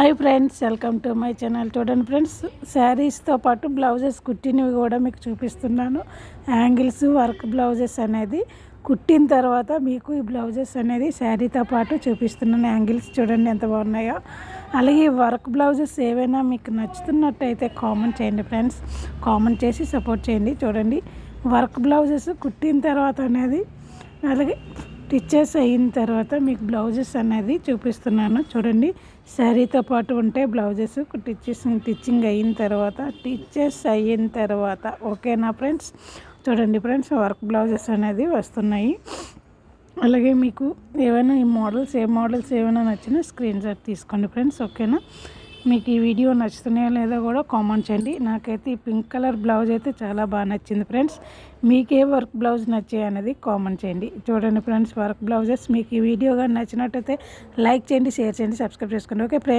Hi friends welcome to my channel. చూడండి friends శారీస్తో పాటు బ్లౌజెస్ కుట్టినవి కూడా మీకు చూపిస్తున్నాను. యాంగిల్స్ వర్క్ బ్లౌజెస్ అనేది కుట్టిన తర్వాత మీకు ఈ బ్లౌజెస్ అనేది శారీతో పాటు చూపిస్తున్నాను. యాంగిల్స్ చూడండి ఎంత బాగున్నాయో. అలాగే వర్క్ బ్లౌజెస్ ఏవైనా మీకు నచ్చుతున్నట్టయితే కామెంట్ చేయండి ఫ్రెండ్స్. కామెంట్ చేసి సపోర్ట్ చేయండి. చూడండి వర్క్ బ్లౌజెస్ కుట్టిన తర్వాత అనేది అలాగే స్టిచ్చెస్ అయిన తర్వాత మీకు బ్లౌజెస్ అనేది చూపిస్తున్నాను. చూడండి శారీతో పాటు ఉంటే బ్లౌజెస్ టిచ్చెస్ టిచ్చింగ్ అయిన తర్వాత టిచ్చెస్ అయిన తర్వాత ఓకేనా ఫ్రెండ్స్? చూడండి ఫ్రెండ్స్ వర్క్ బ్లౌజెస్ అనేది వస్తున్నాయి. అలాగే మీకు ఏమైనా ఈ మోడల్స్ ఏ మోడల్స్ ఏమైనా నచ్చినా స్క్రీన్ షాట్ తీసుకోండి ఫ్రెండ్స్ ఓకేనా? మీకు ఈ వీడియో నచ్చుతున్నాయో లేదో కూడా కామెంట్ చేయండి. నాకైతే ఈ పింక్ కలర్ బ్లౌజ్ అయితే చాలా బాగా నచ్చింది ఫ్రెండ్స్ మీకే వర్క్ బ్లౌజ్ నచ్చాయి అనేది కామెంట్ చేయండి. చూడండి ఫ్రెండ్స్ వర్క్ బ్లౌజెస్ మీకు ఈ వీడియో కానీ నచ్చినట్టయితే లైక్ చేయండి షేర్ చేయండి సబ్స్క్రైబ్ చేసుకోండి. Okay friends